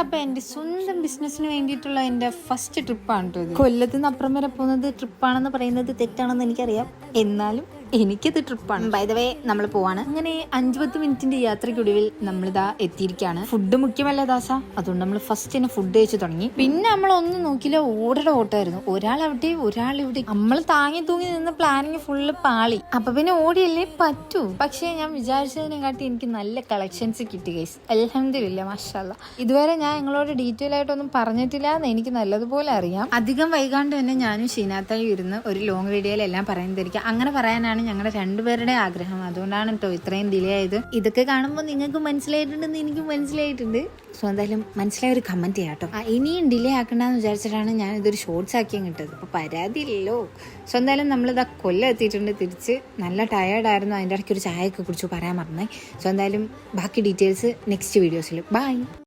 അപ്പൊ എന്റെ സ്വന്തം ബിസിനസ്സിന് വേണ്ടിയിട്ടുള്ള എന്റെ ഫസ്റ്റ് ട്രിപ്പാണ് കേട്ടോ ഇത്. കൊല്ലത്ത് നിന്ന് അപ്പുറം വരെ പോകുന്നത് ട്രിപ്പാണെന്ന് പറയുന്നത് തെറ്റാണെന്ന് എനിക്കറിയാം. എന്നാലും എനിക്കത് ട്രിപ്പാണ്. ബൈ ദ വേ നമ്മൾ പോവാണ്. അങ്ങനെ അഞ്ചു പത്ത് മിനിറ്റിന്റെ യാത്രയ്ക്കൊടുവിൽ നമ്മളിതാ എത്തിയിരിക്കുകയാണ് ഫുഡ് മുഖ്യമല്ല ദാസ? അതുകൊണ്ട് നമ്മൾ ഫസ്റ്റ് തന്നെ ഫുഡ് കഴിച്ച് തുടങ്ങി. പിന്നെ നമ്മൾ ഒന്ന് നോക്കിയില്ല ഓടയുടെ ഓട്ടമായിരുന്നു. ഒരാൾ അവിടെ ഒരാൾ ഇവിടെ നമ്മൾ താങ്ങി തൂങ്ങി നിന്ന് പ്ലാനിങ് ഫുള്ള് പാളി. അപ്പൊ പിന്നെ ഓടിയല്ലേ പറ്റൂ. പക്ഷേ ഞാൻ വിചാരിച്ചതിനെക്കാട്ടി എനിക്ക് നല്ല കളക്ഷൻസ് കിട്ടി ഗൈസ് അലഹമില്ല മാഷല്ല ഇതുവരെ ഞാൻ നിങ്ങളോട് ഡീറ്റെയിൽ ആയിട്ടൊന്നും പറഞ്ഞിട്ടില്ല എന്ന് എനിക്ക് നല്ലതുപോലെ അറിയാം. അധികം വൈകാണ്ട് തന്നെ ഞാനും ഷീനാത്തായി ഇരുന്ന് ഒരു ലോങ് വീഡിയോയിലെല്ലാം പറയുന്നതായിരിക്കും. അങ്ങനെ പറയാനാണ് ഞങ്ങളുടെ രണ്ടുപേരുടെ ആഗ്രഹം. അതുകൊണ്ടാണ് കേട്ടോ ഇത്രയും ഡിലേ ആയത്. ഇതൊക്കെ കാണുമ്പോൾ നിങ്ങൾക്ക് മനസ്സിലായിട്ടുണ്ടെന്ന് എനിക്ക് മനസ്സിലായിട്ടുണ്ട്. സോ എന്തായാലും മനസ്സിലായ ഒരു കമന്റ് ചെയ്യാം കേട്ടോ ഇനിയും ഡിലേ ആക്കണ്ടെന്ന് വിചാരിച്ചിട്ടാണ് ഞാൻ ഇതൊരു ഷോർട്സ് ആക്കിയും കിട്ടത് അപ്പോൾ പരാതിയില്ലല്ലോ സോ എന്തായാലും നമ്മളിതാ കൊല്ലം എത്തിയിട്ടുണ്ട് തിരിച്ച്. നല്ല ടയേർഡായിരുന്നു അതിന്റെ ഇടയ്ക്ക് ഒരു ചായയൊക്കെ കുറിച്ച് പറയാൻ മറന്നേ. സോ എന്തായാലും ബാക്കി ഡീറ്റെയിൽസ് നെക്സ്റ്റ് വീഡിയോസിൽ ബൈ